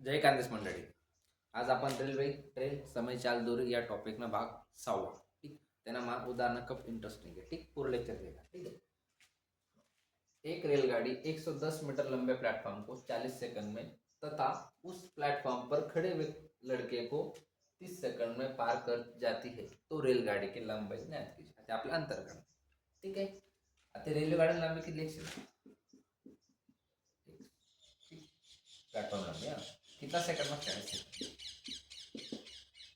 जय कांदेस मंडळी. आज आपण रेल्वे ट्रेन समय चाल दोरी या टॉपिकनं भाग सहावा. ठीक? त्यांना मा उदाहरण खूप इंटरेस्टिंग आहे. ठीक? पूर्ण लेक्चर देगा ठीक है एक रेलगाड़ी 110 मीटर लंबे प्लेटफॉर्म को 40 सेकंड में तथा उस प्लेटफॉर्म पर खड़े हुए लड़के को 30 सेकंड में पार कर जाती है. तो रेलगाड़ी की लंबाई ज्ञात कीजिए. आता आपलं अंतर ठीक आहे? आता रेल्वेगाडी लांबी किती? असेल प्लॅटफॉर्म लांबी कितना सेकंड मग चाळीस सेकंड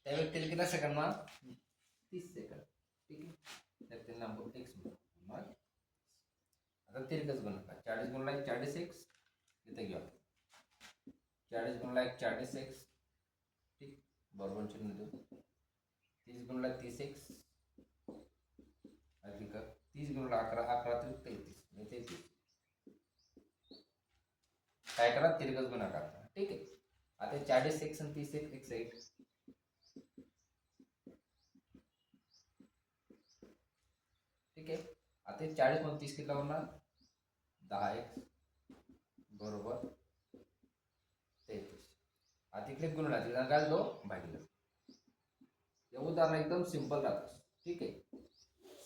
त्या व्यक्तीला किती सेकंड मग? तीस सेकंड ठीक आहे? तर त्यांना आपण एक्स मग. आता तिरकच गुणका चाळीस गुणला एक चाळीस एक्स इथे घेऊ आपण चाळीस गुणला एक चाळीस एक्स ठीक? बरोबर चिन्ह देऊ तीस गुणला तीस एक्स अधिक तीस गुणला अकरा अकरा तरी तेहतीस. म्हणजे तेहतीस. काय करा? तिरकच गुणाकार ठीक आहे? आता चाळीस एक सन तीस एक एक्स एक. ठीक आहे? आता चाळीस मधून तीस किती होणार दहा एक. बरोबर. तेहतीस. आता इकडे गुणला तिला काय दो भागिलं. हे उदाहरण एकदम सिंपल राहतं. ठीक आहे?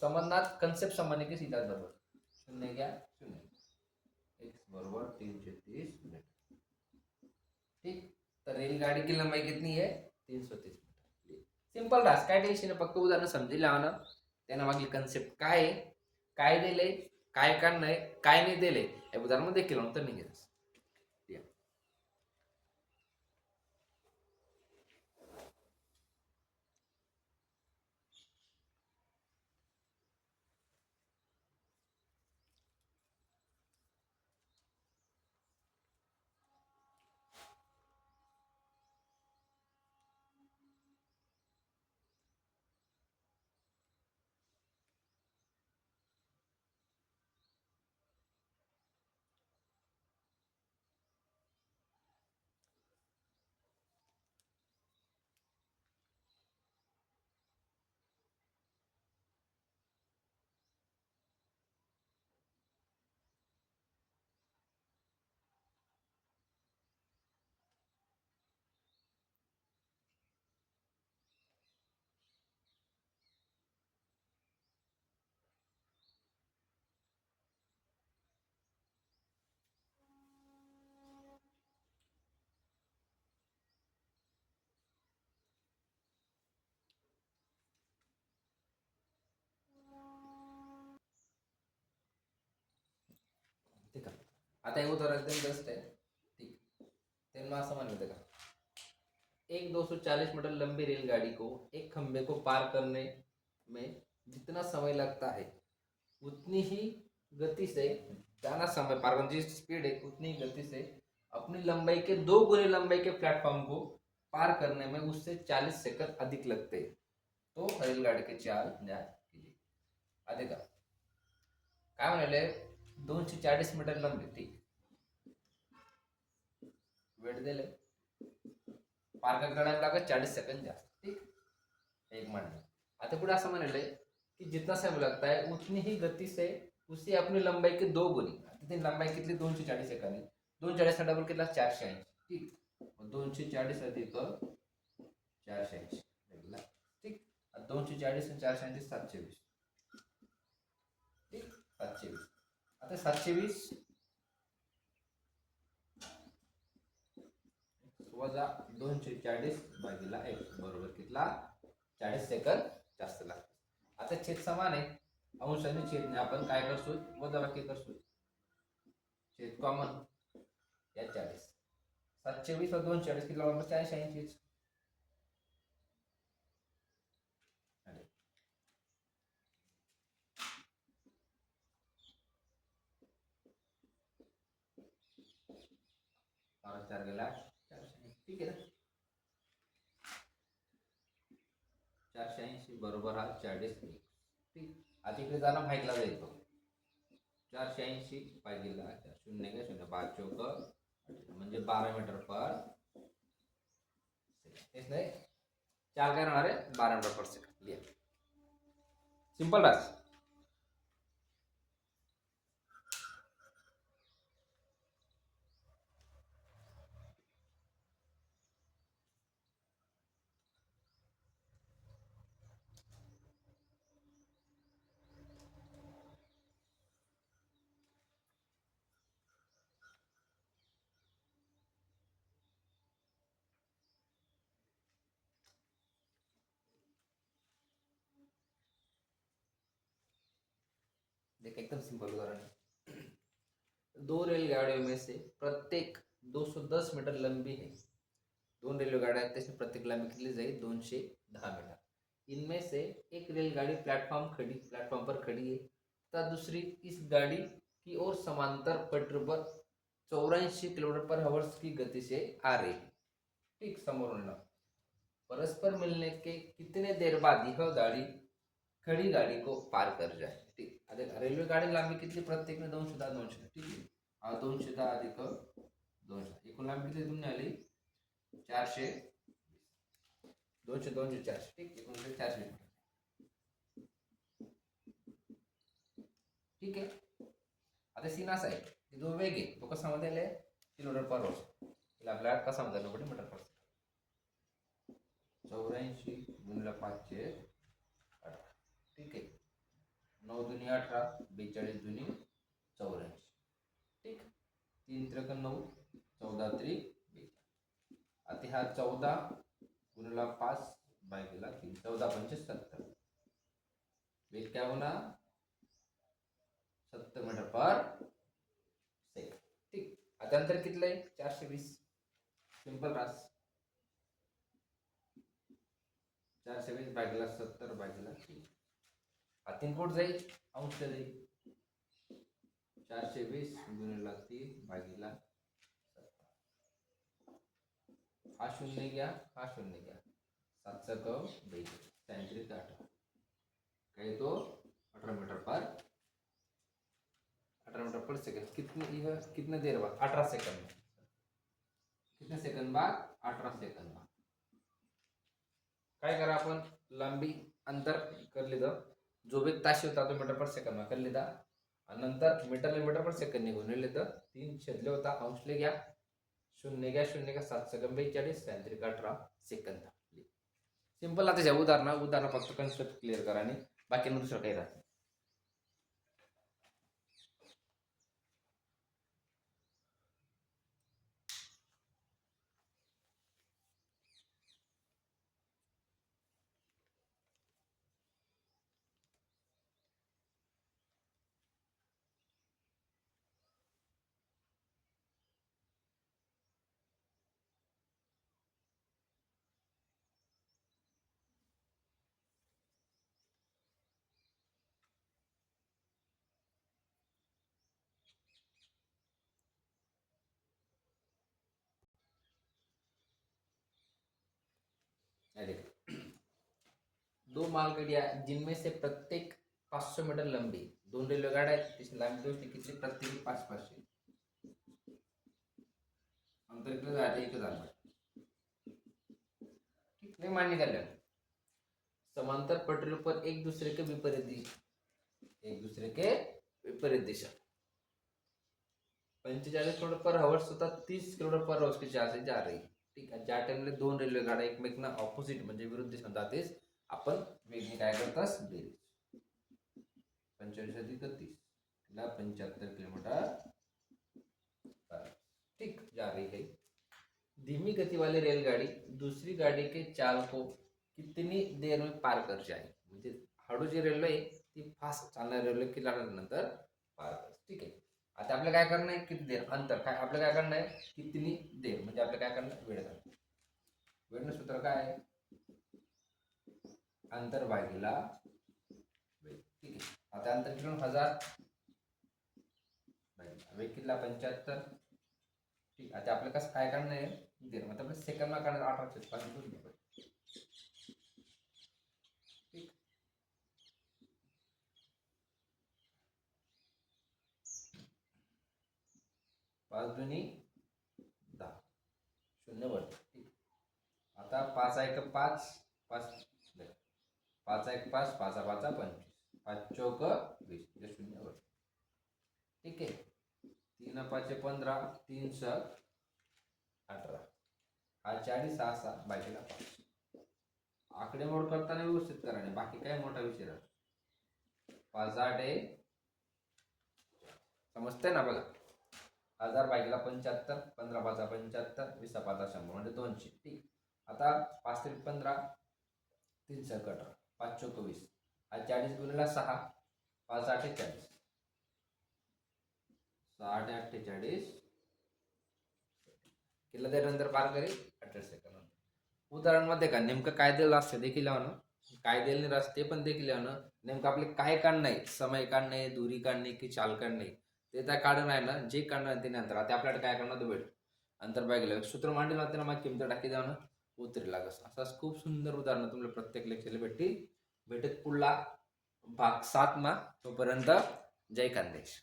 समजणार कन्सेप्ट समान की सीधा बरोबर. शून्य घ्या. शून्य. एक्स बरोबर. तीनशे तीस. मीटर. ठीक? तर रेलगाड़ी की लंबाई कितनी है तीन सौ तीस मीटर. सिंपल रास काय टेन्शन फक्त उदाहरण समजी लावणं त्यांना मागील कन्सेप्ट काय आहे? काय दिले काय काढणं आहे? काय नाही दिले हे उदाहरण देखील नंतर निघेल आता हे उदाहरण एकदम बेस्ट आहे ठीक। असं म्हणलं होतं का एक 240 मीटर लंबी रेलगाड़ी को, एक खंबे को पार करने में जितना समय लगता है, उतनी ही गति से जाना समय पार करने की स्पीड है, उतनी ही गति से अपनी लंबाई के, दो गुने लंबाई के प्लेटफॉर्म को पार करने में उससे 40 सेकंड अधिक लगते हैं। तो रेलगाड़ी के चाल ज्ञात कीजिए। आधी का। काय म्हणाले दोनशे मीटर लंबी, ठीक। वेट दिले करायला लागत चाळीस सेकंड जास्त. ठीक? एक म्हणणं आता पुढे असं म्हणलंय की जितना समय लगता है उतनी ही गति से उसी अपनी लंबाई के दो गुणी तिथे लंबाई कितली? दोनशे चाळीस एकाने. दोन चाळीस डबल कितला? चारशे ऐंशी. ठीक? दोनशे चाळीस अधिक चारशे ऐंशी. लागला. ठीक? दोनशे चाळीस आणि चारशे ऐंशी सातशे वीस. ठीक? सातशे वीस. आता सातशे वीस वजा दोनशे चाळीस भागीला एक. बरोबर कितला? चाळीस सेकंद जास्त लागतात आता छेद समान आहे. अंश आणि छेदने आपण काय करतो वजा बाकी करतो छेद कॉमन या चाळीस. सातशे वीस व दोन चाळीस किती लागणार चाळीस ऐंशीच चार गेला. ठीक आहे ना? चारशे ऐंशी बरोबर हा चाळीस ठीक. आता इकडे जाणं माहितला जाईल तो चारशे ऐंशी पाहिजेला शून्य काय? शून्य पाच चौक म्हणजे बारा मीटर पर तेच नाही? चार काय राहणार आहे? बारा मीटर पर सेकंड लिहा. सिंपल रास देखो, एकदम सिंपल उदाहरण है। दो रेलगाड़ियों में से प्रत्येक 210 मीटर लंबी है। दोन रेल्वेगाड्या आहेत त्याची प्रत्येक लांबी किती जाईल दोनशे दहा मीटर। इनमें से एक रेलगाड़ी प्लेटफॉर्म खड़ी प्लेटफॉर्म पर खड़ी है, तथा दूसरी इस गाड़ी की ओर समांतर पटरी पर चौरासी किलोमीटर पर आवर्स की गति से आ रही है। ठीक समोर परस्पर मिलने के कितने देर बाद यह गाड़ी, खड़ी गाड़ी को पार कर जाए? आता रेल्वे गाडी लांबी किती? प्रत्येक दोनशे दहा दोनशे ठीक आहे. दोनशे दहा अधिक दोनशे एकूण लांबी किती तुम्ही आली? चारशे दोनशे दोनशे चारशे. ठीक एकोणशे म्हणजे चारशे मीटर. ठीक आहे. आता सीन असा आहे की जो वेग आहे तो कसा मध्ये आलाय किलोमीटर पर वर्ष तिला आपल्याला कसा मध्ये आला मीटर पर चौऱ्याऐंशी गुणिले पाचशे अठरा. ठीक आहे. नऊ दुनी अठरा बेचाळीस दुनी चौऱ्याऐंशी. ठीक? तीन त्रिक नऊ चौदा त्रिक बेचाळीस. आता ह्या चौदा गुणला पाच बायकेला तीन चौदा पंच सत्तर. वेग काय होणार सत्तर मीटर पर सेकंड. ठीक? आता अंतर कितलं आहे? चारशे वीस. सिंपल रास. चारशे वीस बायकेला सत्तर बायकला तीन. तीन कोट जाईल? अंश जाईल चारशे वीस गुणिला तीन भागीला हा शून्य घ्या हा शून्य घ्या. सातचा कव बेचाळीस. सॅन्ट्रिक अठरा काय तो? अठरा मीटर पर अठारह मीटर पर सेकंड कितने यह कितने देर बाद? अठारह सेकंड में कितने सेकंड बाद? अठारह सेकंड बाद. काय करा आपण? लांबी अंतर कर लिहिलं जो वेग ताशी होता तो मीटर पर सेकंड कर लिहिला आणि नंतर मीटर मीटर पर सेकंड निघून लिहिलं तीन छेदले होता अंशले घ्या. शून्य घ्या शून्य घ्या सात सेकंद बेचाळीस सॅन्त्रिक अठरा सेकंद सिंपल आता ज्या उदाहरण उदाहरण फक्त कन्सेप्ट क्लिअर करा आणि बाकी दुसरं काही राहत दो मालगाड्या जिनमें से प्रत्येक 500 मीटर लंबी दोन रेलवे गाड्या आहेत त्याची लांबी दोषी किती प्रत्येकी पाच पाचशे अंतर किती झालं एक झालं ठीक नाही मान्य झालं हो? समांतर पटरी पर एक दूसरे के विपरीत दिशा एक दूसरे के विपरीत दिशा। पंचेचाळीस किलोमीटर पर आवर सुद्धा तीस किलोमीटर पर आवर की से जा रही है. ठीक आहे. ज्या टाइमला दोन रेल्वे गाड्या एकमेकांना ऑपोजिट म्हणजे विरुद्ध दिशेने जातेस आपण वेगळी काय करतास? बेरीज पंचेचाळीस अधिक तीस. तिला पंच्याहत्तर किलोमीटर ठीक जा रही है. धीमी गति वाली रेलगाड़ी दूसरी गाड़ी के चाल को कितनी देर में पार कर जाए म्हणजे हळू जी रेल्वे आहे ती फास्ट चालणारी रेल्वे किती नंतर पार कर. ठीक आहे. आता आपल्याला काय करणं आहे? किती देर? अंतर काय? आपलं काय करणं आहे? कितनी देर? म्हणजे आपलं काय करणं वेळ करणं वेळनं सूत्र काय आहे? अंतर भागीला वेग. ठीक आहे. आता अंतर किती हजार. वेग. कितला? पंच्याहत्तर. ठीक. आता आपलं कसं काय करणं आहे? देर. मग आपलं सेकंडला करणार अठराशे पाच पाच दुनी दहा. शून्य वर. ठीक. आता पाच एक पाच पाच पाच एक पाच पाचा पाचा पंचवीस. पाच चौक वीस. म्हणजे शून्य वर. ठीक आहे. तीन पाचशे पंधरा तीन स अठरा. हा चाळीस सहा सहा बाकीला पाच. आकडेमोड करताना व्यवस्थित करा नाही बाकी काय मोठा विषय राहतो पाच आठ आहे समजतंय ना बघा? हजार बाईकला पंच्याहत्तर पंधरा पाचा पंच्याहत्तर वीस पाचा शंभर म्हणजे दोनशे. ठीक आता पाच ते पंधरा तीनशे अठरा पाच चौक वीस. हा चाळीस गुणिला सहा पाच अठ्ठेचाळीस चाळीस. साठ अठ्ठेचाळीस. किल्ला त्यानंतर पार करी अठरा सेकंद. उदाहरणमध्ये का नेमकं काय दिलं असतं देखील लावणं काय दिलं नाही असते पण देखील लावणं नेमकं आपले काय काढणं आहे? समय काढणं आहे दुरी काढणे की चाल काढणे ते त्या काढणं राहिलं जे काढणं ते नंतर. आता आपल्याला काय करणार? ते भेट. अंतर पाय गेलं. सूत्र मांडलं होतं ना मग किंमत टाकी जाणं उतरी लागस असं खूप सुंदर उदाहरणं तुम्हाला प्रत्येक लेक्चरला भेटतील. भेटत पुढला भाग सात मा तोपर्यंत जय खानदेश